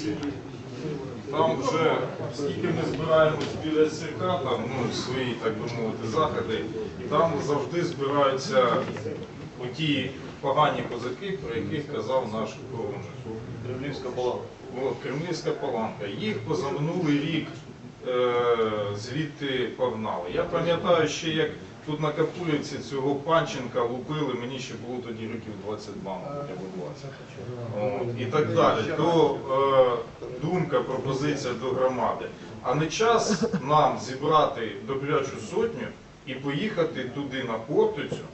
Криворівці. Там вже, скільки ми збираємось біля СРК, там ну, свої, так би мовити, заходи, там завжди збираються оті погані козаки, про яких казав наш коронник. Кремлівська була. От, Кремлівська паланка. Їх позаминулий рік е, звідти погнали. Я пам'ятаю ще, як тут на Капулівці цього Панченка лупили, мені ще було тоді років 22, мабуть, або 20. От, і так далі. То е, думка, пропозиція до громади. А не час нам зібрати добрячу сотню і поїхати туди на Хортицю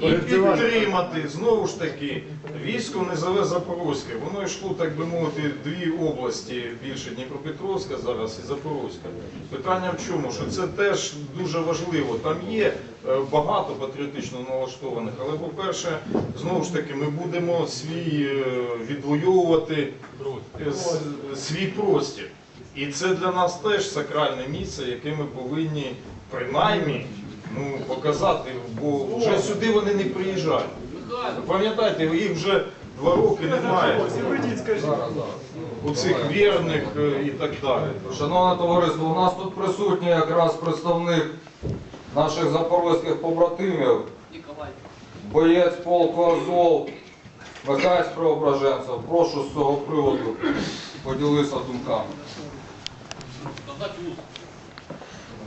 і підтримати знову ж таки військо Незале Запорозьке. Воно йшло, так би мовити, дві області більше Дніпропетровська зараз і Запорозька. Питання в чому? Що це теж дуже важливо. Там є е, багато патріотично налаштованих, але по-перше, знову ж таки, ми будемо свій е, відвоювати е, свій простір. І це для нас теж сакральне місце, яке ми повинні принаймні ну, показати, бо вже сюди вони не приїжджають. Пам'ятаєте, їх вже два роки немає. У цих вірних е, і так далі. Шановне товариство, у нас тут присутній якраз представник наших запорозьких побратимів, боєць полку Азов, Михайло Преображенцев. Прошу з цього приводу поділитися думками.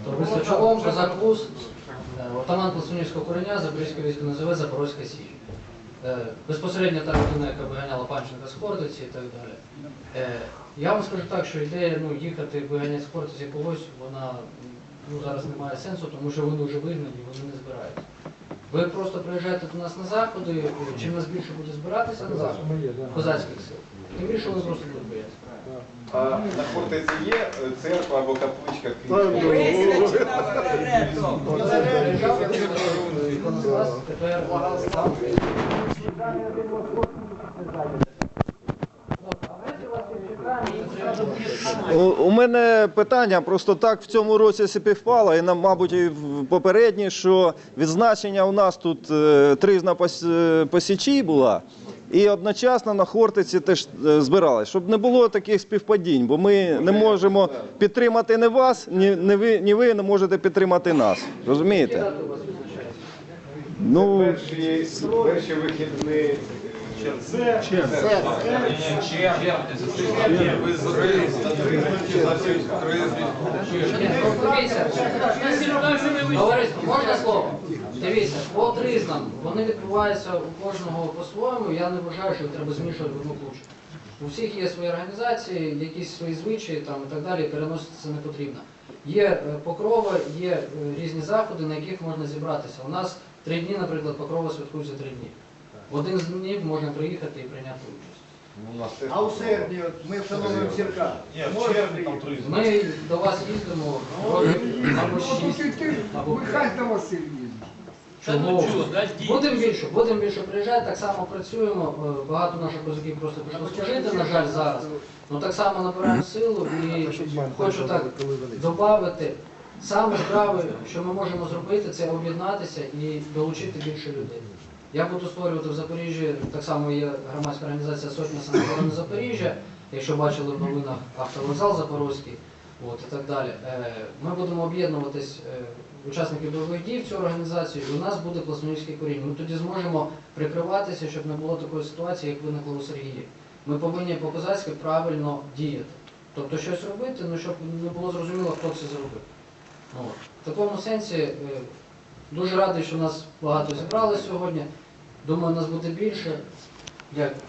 Товариство Чолом, Козак Лус, отаман Плесунівського кореня, Запорізького військо називе Запорозька Січ. Е, Безпосередньо та людина, яка виганяла Панченка з Хортиці і так далі. Е, Я вам скажу так, що ідея ну, їхати виганяти з Хортиці когось, вона ну, зараз не має сенсу, тому що вони вже вигнані, вони не збираються. Ви просто приїжджаєте до нас на заходи, е, чим нас більше буде збиратися на заходи козацьких сил, тим більше вони просто будуть боятися. А на Хортиці є е, церква або капличка У, мене питання просто так в цьому році співпало, і нам, мабуть, і в попередній, що відзначення у нас тут е, тризна пос- е, була, і одночасно на Хортиці теж е, щоб не було таких співпадінь, бо ми не можемо підтримати не вас, ні, ні, ви, ні ви не можете підтримати нас. Розумієте? Ну, перші, перші вихідні. Це можна слово? Дивіться, по тризнам вони відбуваються у кожного по-своєму. Я не вважаю, що треба змішувати в одну кучу. У всіх є свої організації, якісь свої звичаї там, і так далі, переносити це не потрібно. Є е, покрова, є е, різні заходи, на яких можна зібратися. У нас три дні, наприклад, покрова святкується три дні. В один з днів можна приїхати і прийняти участь. А у серпні от ми встановимо зірка. Ми до вас їздимо років або шість, або п'ять. Михайло. Будемо більше, будемо більше приїжджати, так само працюємо. Е, Багато наших козаків просто пішло служити, на жаль, зараз. Ну так само набираємо силу і хочу так додати. Саме здраве, що ми можемо зробити, це об'єднатися і долучити більше людей. Я буду створювати в Запоріжжі, так само є громадська організація Сотня самооборони Запоріжжя, якщо бачили в новинах автовокзал Запорозький, от, і так далі. Е, Ми будемо об'єднуватись е, учасників бойових дій в цю організацію, і у нас буде пластунівський корінь. Ми тоді зможемо прикриватися, щоб не було такої ситуації, як виникло у Сергії. Ми повинні по-козацьки правильно діяти. Тобто щось робити, ну щоб не було зрозуміло, хто це зробив. В такому сенсі е, дуже радий, що нас багато зібрали сьогодні. Думаю, нас буде більше. Дякую.